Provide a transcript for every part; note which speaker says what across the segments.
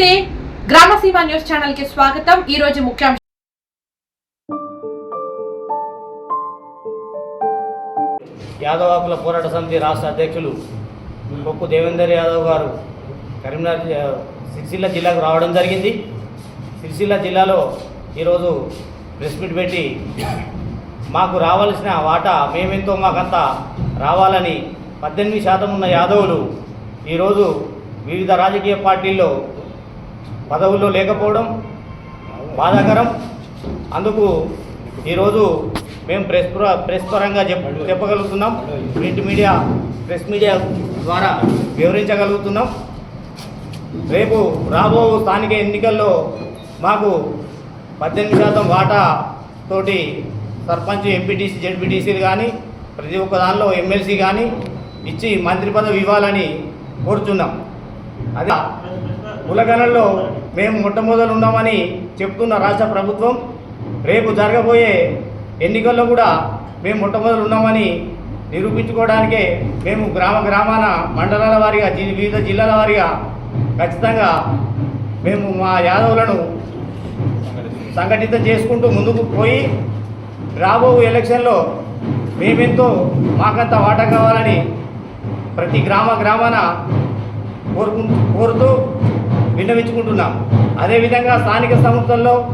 Speaker 1: నమస్తే. గ్రామసీమ న్యూస్ ఛానల్కి స్వాగతం. ఈ రోజు ముఖ్యాంశం.
Speaker 2: యాదవాకుల పోరాట సమితి రాష్ట్ర అధ్యక్షులు కొక్కు దేవేందర్ యాదవ్ గారు కరీంనగర్ సిరిసిల్ల జిల్లాకు రావడం జరిగింది. సిరిసిల్ల జిల్లాలో ఈరోజు ప్రెస్ మీట్ పెట్టి మాకు రావాల్సిన వాటా మేమెంతో మాకంతా రావాలని పద్దెనిమిది శాతం ఉన్న యాదవులు ఈరోజు వివిధ రాజకీయ పార్టీల్లో పదవుల్లో లేకపోవడం బాధాకరం. అందుకు ఈరోజు మేము ప్రెస్ ప్రెస్ పరంగా చెప్ చెప్పగలుగుతున్నాం. ప్రింట్ మీడియా ప్రెస్ మీడియా ద్వారా వివరించగలుగుతున్నాం. రేపు రాబో స్థానిక ఎన్నికల్లో మాకు పద్దెనిమిది శాతం వాటా తోటి సర్పంచ్ ఎంపీటీసీ జెడ్పీటీసీలు కానీ ప్రతి ఒక్క దానిలో ఎమ్మెల్సీ కానీ ఇచ్చి మంత్రి పదవి ఇవ్వాలని కోరుతున్నాం అది ఉలగనల్లో మేము మొట్టమొదలు ఉన్నామని చెప్తున్న రాష్ట్ర ప్రభుత్వం రేపు జరగబోయే ఎన్నికల్లో కూడా మేము మొట్టమొదలు ఉన్నామని నిరూపించుకోవడానికే మేము గ్రామ గ్రామాన మండలాల వారీగా వివిధ జిల్లాల వారీగా ఖచ్చితంగా మేము మా యాదవులను సంఘటితం చేసుకుంటూ ముందుకు పోయి రాబో ఎలక్షన్లో మేమెంతో మాకంత వాటా కావాలని ప్రతి గ్రామ గ్రామాన కోరుకుంటూ కోరుతూ విన్నవించుకుంటున్నాం. అదేవిధంగా స్థానిక సంస్థల్లో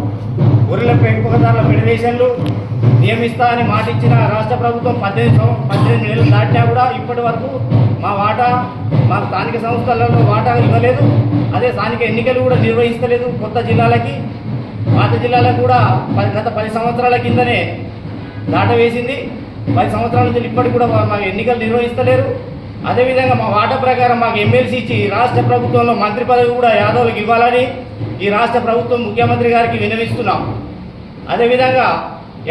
Speaker 2: గొర్రెల పెంపకదారుల ఫెడరేషన్లు నియమిస్తా అని మాట ఇచ్చిన రాష్ట్ర ప్రభుత్వం పద్దెనిమిది సంవ- పద్దెనిమిది నెలలు దాటినా కూడా ఇప్పటి వరకు మా వాటా మా స్థానిక సంస్థలలో వాటా ఇవ్వలేదు. అదే స్థానిక ఎన్నికలు కూడా నిర్వహిస్తలేదు. కొత్త జిల్లాలకి పాత జిల్లాలకు కూడా పది గత పది సంవత్సరాల కిందనే దాట వేసింది పది సంవత్సరాల నుంచి ఇప్పటికి కూడా మా ఎన్నికలు నిర్వహిస్తలేరు. అదేవిధంగా మా వాటా ప్రకారం మాకు ఎమ్మెల్సీ ఇచ్చి రాష్ట్ర ప్రభుత్వంలో మంత్రి పదవి కూడా యాదవులకు ఇవ్వాలని ఈ రాష్ట్ర ప్రభుత్వం ముఖ్యమంత్రి గారికి విన్నవిస్తున్నాం. అదేవిధంగా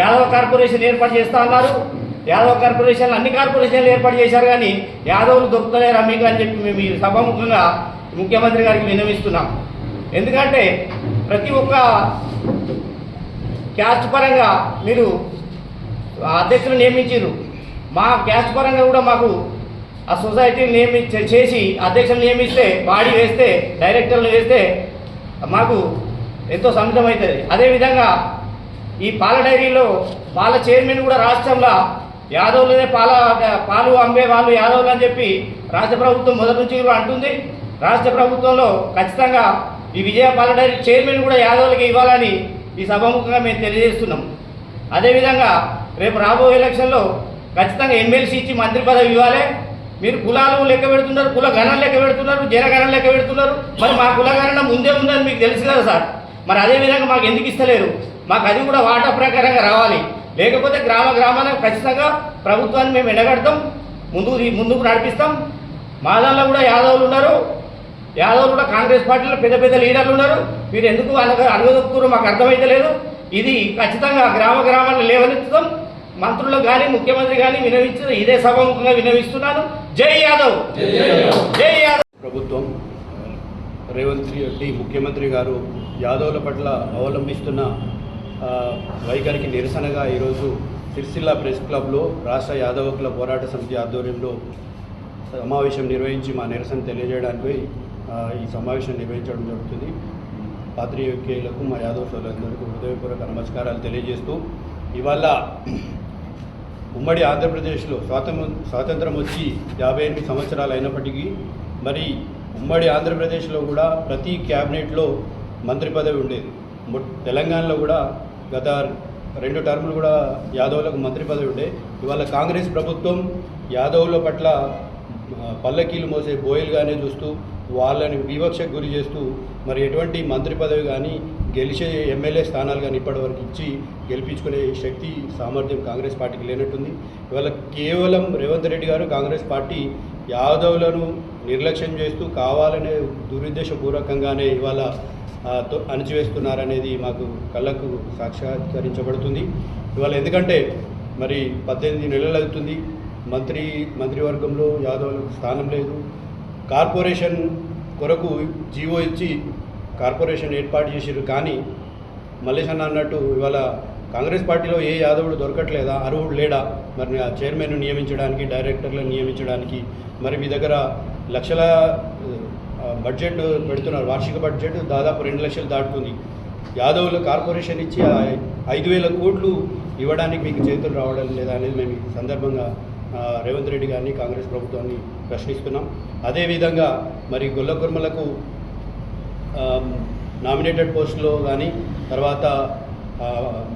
Speaker 2: యాదవ్ కార్పొరేషన్ ఏర్పాటు చేస్తా అన్నారు. యాదవ్ కార్పొరేషన్లు అన్ని కార్పొరేషన్లు ఏర్పాటు చేశారు కానీ యాదవులు దొరుకుతలేరా మీకు అని చెప్పి మేము సభాముఖంగా ముఖ్యమంత్రి గారికి విన్నవిస్తున్నాం. ఎందుకంటే ప్రతి ఒక్క క్యాస్ట్ పరంగా మీరు అధ్యక్షులు నియమించారు మా క్యాస్ట్ పరంగా కూడా మాకు ఆ సొసైటీని నియమి చేసి అధ్యక్షులు నియమిస్తే బాడీ వేస్తే డైరెక్టర్లు వేస్తే మాకు ఎంతో సమితమవుతుంది అదేవిధంగా ఈ పాల డైరీలో పాల చైర్మన్ కూడా రాష్ట్రంలో యాదవులనే పాల పాలు అమ్మే వాళ్ళు యాదవులు అని చెప్పి రాష్ట్ర ప్రభుత్వం మొదటి నుంచి కూడా అంటుంది. రాష్ట్ర ప్రభుత్వంలో ఖచ్చితంగా ఈ విజయ పాల డైరీ చైర్మన్ కూడా యాదవులకి ఇవ్వాలని ఈ సభాముఖంగా మేము తెలియజేస్తున్నాం. అదేవిధంగా రేపు రాబోయే ఎలక్షన్లో ఖచ్చితంగా ఎమ్మెల్సీ ఇచ్చి మంత్రి పదవి ఇవ్వాలి. మీరు కులాలు లెక్క పెడుతున్నారు కుల గణం లెక్క పెడుతున్నారు జనగణం లెక్క పెడుతున్నారు. మరి మా కుల గణన ముందే ఉందని మీకు తెలుసు కదా సార్. మరి అదే విధంగా మాకు ఎందుకు ఇస్తలేరు? మాకు అది కూడా వాటా ప్రకారంగా రావాలి. లేకపోతే గ్రామ గ్రామాలకు ఖచ్చితంగా ప్రభుత్వాన్ని మేము ఎండగడతాం ముందు ముందుకు నడిపిస్తాం. మా దానిలో కూడా యాదవులు ఉన్నారు. యాదవులు కూడా కాంగ్రెస్ పార్టీలో పెద్ద పెద్ద లీడర్లు ఉన్నారు. మీరు ఎందుకు అనగ అడగదొక్కుతారో మాకు అర్థమైతే లేదు. ఇది ఖచ్చితంగా గ్రామ గ్రామాలను లేవనెత్తుతాం. మంత్రులకు కానీ ముఖ్యమంత్రి కానీ వినవించు ఇదే సభాముఖంగా వినవిస్తున్నాను. జై యాదవ్. జై యాదవ్.
Speaker 3: ప్రభుత్వం రేవంత్ రెడ్డి ముఖ్యమంత్రి గారు యాదవుల పట్ల అవలంబిస్తున్న వైఖరికి నిరసనగా ఈరోజు సిరిసిల్ల ప్రెస్ క్లబ్లో రాష్ట్ర యాదవ క్లబ్ పోరాట సమితి ఆధ్వర్యంలో సమావేశం నిర్వహించి మా నిరసన తెలియజేయడానికి ఈ సమావేశం నిర్వహించడం జరుగుతుంది. పాత్రికేయులకు మా యాదవ సోదరులందరికీ హృదయపూర్వక నమస్కారాలు తెలియజేస్తూ ఇవాళ ఉమ్మడి ఆంధ్రప్రదేశ్లో స్వాతంత్రం స్వాతంత్రం వచ్చి యాభై ఎనిమిది సంవత్సరాలు అయినప్పటికీ మరి ఉమ్మడి ఆంధ్రప్రదేశ్లో కూడా ప్రతి క్యాబినెట్లో మంత్రి పదవి ఉండేది. తెలంగాణలో కూడా గత రెండు టర్ములు కూడా యాదవ్లకు మంత్రి పదవి ఉండే. ఇవాళ కాంగ్రెస్ ప్రభుత్వం యాదవుల పట్ల పల్లకీలు మోసే బోయలుగానే చూస్తూ వాళ్ళని వివక్షకు గురి చేస్తూ మరి ఎటువంటి మంత్రి పదవి కానీ గెలిచే ఎమ్మెల్యే స్థానాలు కానీ ఇప్పటివరకు ఇచ్చి గెలిపించుకునే శక్తి సామర్థ్యం కాంగ్రెస్ పార్టీకి లేనట్టుంది. ఇవాళ కేవలం రేవంత్ రెడ్డి గారు కాంగ్రెస్ పార్టీ యాదవులను నిర్లక్ష్యం చేస్తూ కావాలనే దురుద్దేశపూర్వకంగానే ఇవాళ ఆ, అణచివేస్తున్నారనేది మాకు కళ్ళకు సాక్షాత్కరించబడుతుంది. ఇవాళ ఎందుకంటే మరి పద్దెనిమిది నెలలు అవుతుంది మంత్రి మంత్రివర్గంలో యాదవులకు స్థానం లేదు. కార్పొరేషన్ కొరకు జీవో ఇచ్చి కార్పొరేషన్ ఏర్పాటు చేసారు కానీ మల్లేష్ అన్న అన్నట్టు ఇవాళ కాంగ్రెస్ పార్టీలో ఏ యాదవుడు దొరకట్లేదా? అర్హుడు లేడా? మరి ఆ చైర్మన్ నియమించడానికి డైరెక్టర్లను నియమించడానికి మరి మీ దగ్గర లక్షల బడ్జెట్ పెడుతున్నారు. వార్షిక బడ్జెట్ దాదాపు రెండు లక్షలు దాటుతుంది. యాదవులు కార్పొరేషన్ ఇచ్చి ఐదు వేల కోట్లు ఇవ్వడానికి మీకు చేతులు రావడం లేదా అనేది మేము ఈ సందర్భంగా రేవంత్ రెడ్డి గారిని కాంగ్రెస్ ప్రభుత్వాన్ని ప్రశ్నిస్తున్నాం. అదేవిధంగా మరి గొల్లకుర్మలకు నామినేటెడ్ పోస్టులో కానీ తర్వాత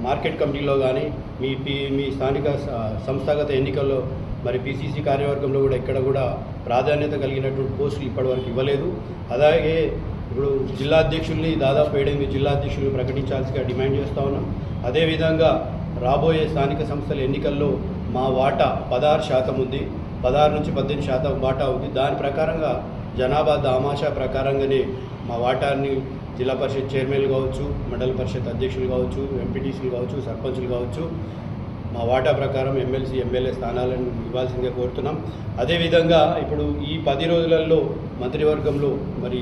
Speaker 3: మార్కెట్ కమిటీలో కానీ మీ పి మీ స్థానిక సంస్థాగత ఎన్నికల్లో మరి పిసిసి కార్యవర్గంలో కూడా ఇక్కడ కూడా ప్రాధాన్యత కలిగినటువంటి పోస్టులు ఇప్పటివరకు ఇవ్వలేదు. అలాగే ఇప్పుడు జిల్లా అధ్యక్షుల్ని దాదాపు ఏడెనిమిది జిల్లా అధ్యక్షుల్ని ప్రకటించాల్సిగా డిమాండ్ చేస్తూ ఉన్నాం. అదేవిధంగా రాబోయే స్థానిక సంస్థల ఎన్నికల్లో మా వాటా పదహారు శాతం ఉంది. పదహారు నుంచి పద్దెనిమిది శాతం వాటా ఉంది. దాని ప్రకారంగా జనాభా దామాషా ప్రకారంగానే మా వాటాన్ని జిల్లా పరిషత్ చైర్మన్లు కావచ్చు మండల పరిషత్ అధ్యక్షులు కావచ్చు ఎంపీటీసీలు కావచ్చు సర్పంచులు కావచ్చు మా వాటా ప్రకారం ఎమ్మెల్సీ ఎమ్మెల్యే స్థానాలను ఇవ్వాల్సిందిగా కోరుతున్నాం. అదేవిధంగా ఇప్పుడు ఈ పది రోజులలో మంత్రివర్గంలో మరి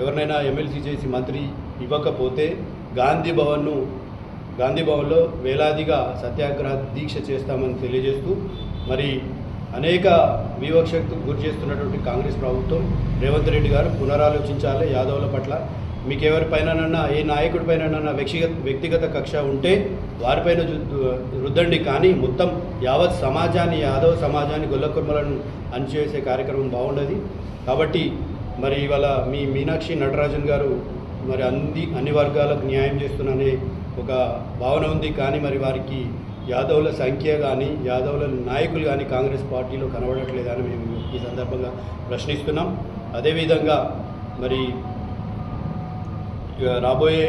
Speaker 3: ఎవరినైనా ఎమ్మెల్సీ చేసి మంత్రి ఇవ్వకపోతే గాంధీ భవన్ను గాంధీ భవన్లో వేలాదిగా సత్యాగ్రహ దీక్ష చేస్తామని తెలియజేస్తూ మరి అనేక వివక్షకు గురి చేస్తున్నటువంటి కాంగ్రెస్ ప్రభుత్వం రేవంత్ రెడ్డి గారు పునరాలోచించాలి యాదవుల పట్ల. మీకు ఎవరిపైనన్నా ఏ నాయకుడిపైనన్నా వ్యక్తిగత వ్యక్తిగత కక్ష ఉంటే వారిపైన రుద్దండి. కానీ మొత్తం యావత్ సమాజాన్ని యాదవ సమాజాన్ని గొల్లకుర్మలను అణిచివేసే కార్యక్రమం బాగుండదు. కాబట్టి మరి ఇవాళ మీ మీనాక్షి నటరాజన్ గారు మరి అన్ని అన్ని వర్గాలకు న్యాయం చేస్తున్ననే ఒక భావన ఉంది. కానీ మరి వారికి యాదవుల సంఖ్య కానీ యాదవుల నాయకులు కానీ కాంగ్రెస్ పార్టీలో కనబడట్లేదని మేము ఈ సందర్భంగా ప్రశ్నిస్తున్నాం. అదేవిధంగా మరి ఇక రాబోయే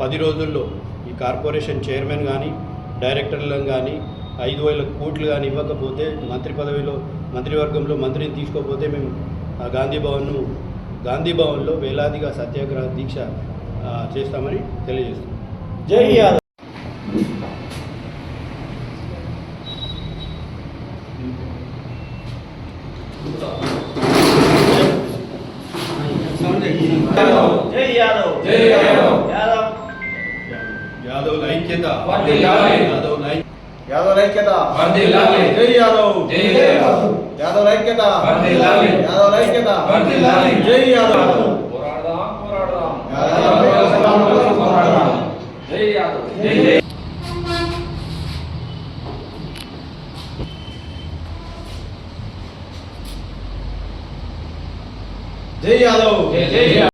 Speaker 3: పది రోజుల్లో ఈ కార్పొరేషన్ చైర్మన్ కానీ డైరెక్టర్లను కానీ ఐదు వేల కోట్లు కానీ ఇవ్వకపోతే మంత్రి పదవిలో మంత్రివర్గంలో మంత్రిని తీసుకోకపోతే మేము ఆ గాంధీ భవన్ను గాంధీ భవన్లో వేలాదిగా సత్యాగ్రహ దీక్ష చేస్తామని తెలియజేస్తున్నాం.
Speaker 2: జై యాదవ్ జై యాదవ్
Speaker 4: జై యాదవ్.
Speaker 2: యాదవ్
Speaker 3: యాదవ్ ఐక్యత
Speaker 4: వర్ధిల్లాలి.
Speaker 3: యాదవ్ ఐక్యత
Speaker 5: యాదవ్ ఐక్యత
Speaker 4: వర్ధిల్లాలి.
Speaker 5: జై యాదవ్
Speaker 4: జై యాదవ్.
Speaker 5: యాదవ్ ఐక్యత. యాదవ్. జై యాదవ్
Speaker 4: పోరాడదాం పోరాడదాం
Speaker 5: యాదవ్
Speaker 4: యాదవ్ పోరాడదాం జై యాదవ్ జై జై
Speaker 5: జై యాదవ్
Speaker 4: జై జై యాదవ్